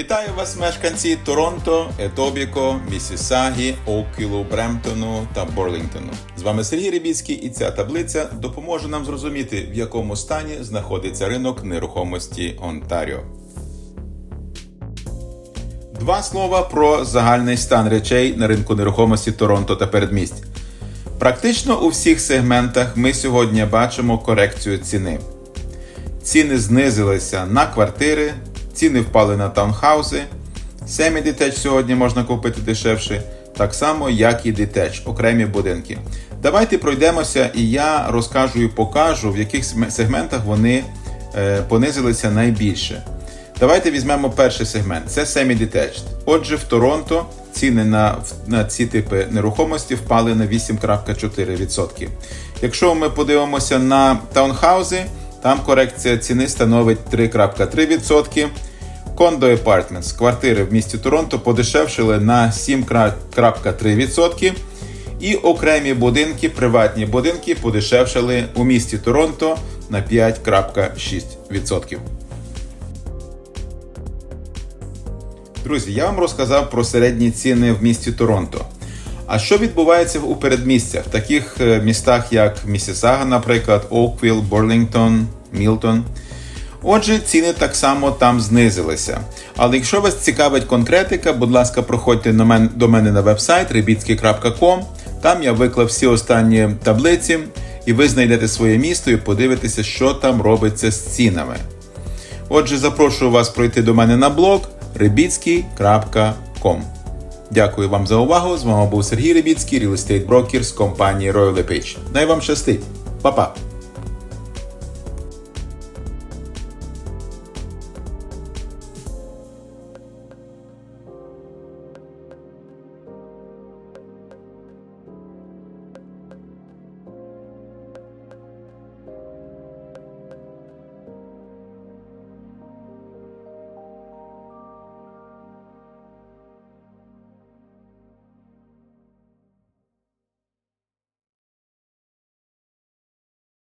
Вітаю вас, мешканці Торонто, Етобіко, Місісагі, Оукілу, Бремптону та Борлінгтону. З вами Сергій Рибіцький, і ця таблиця допоможе нам зрозуміти, в якому стані знаходиться ринок нерухомості Онтаріо. Два слова про загальний стан речей на ринку нерухомості Торонто та передмість. Практично у всіх сегментах ми сьогодні бачимо корекцію ціни. Ціни знизилися на квартири, ціни впали на таунхауси. Семі дитеч сьогодні можна купити дешевше, так само, як і дитеч, окремі будинки. Давайте пройдемося, і я розкажу і покажу, в яких сегментах вони е, понизилися найбільше. Давайте візьмемо перший сегмент це semi-detached. Отже, в Торонто ціни на, на ці типи нерухомості впали на 8,4%. Якщо ми подивимося на таунхаузи, там корекція ціни становить 3,3%. Кондо Apartments, квартири в місті Торонто подешевшили на 7,3%. І окремі будинки, приватні будинки подешевшили у місті Торонто на 5,6%. Друзі, я вам розказав про середні ціни в місті Торонто. А що відбувається у передмістях, в таких е, містах, як Місісага, наприклад, Оуквіл, Борлінгтон, Мілтон? Отже, ціни так само там знизилися. Але якщо вас цікавить конкретика, будь ласка, проходьте до мене на вебсайт ribitsky.com. Там я виклав всі останні таблиці, і ви знайдете своє місто і подивитеся, що там робиться з цінами. Отже, запрошую вас пройти до мене на блог ribitsky.com. Дякую вам за увагу. З вами був Сергій Рибіцький, Real Estate Broker з компанії Royal Page. Най вам щастить. Па-па!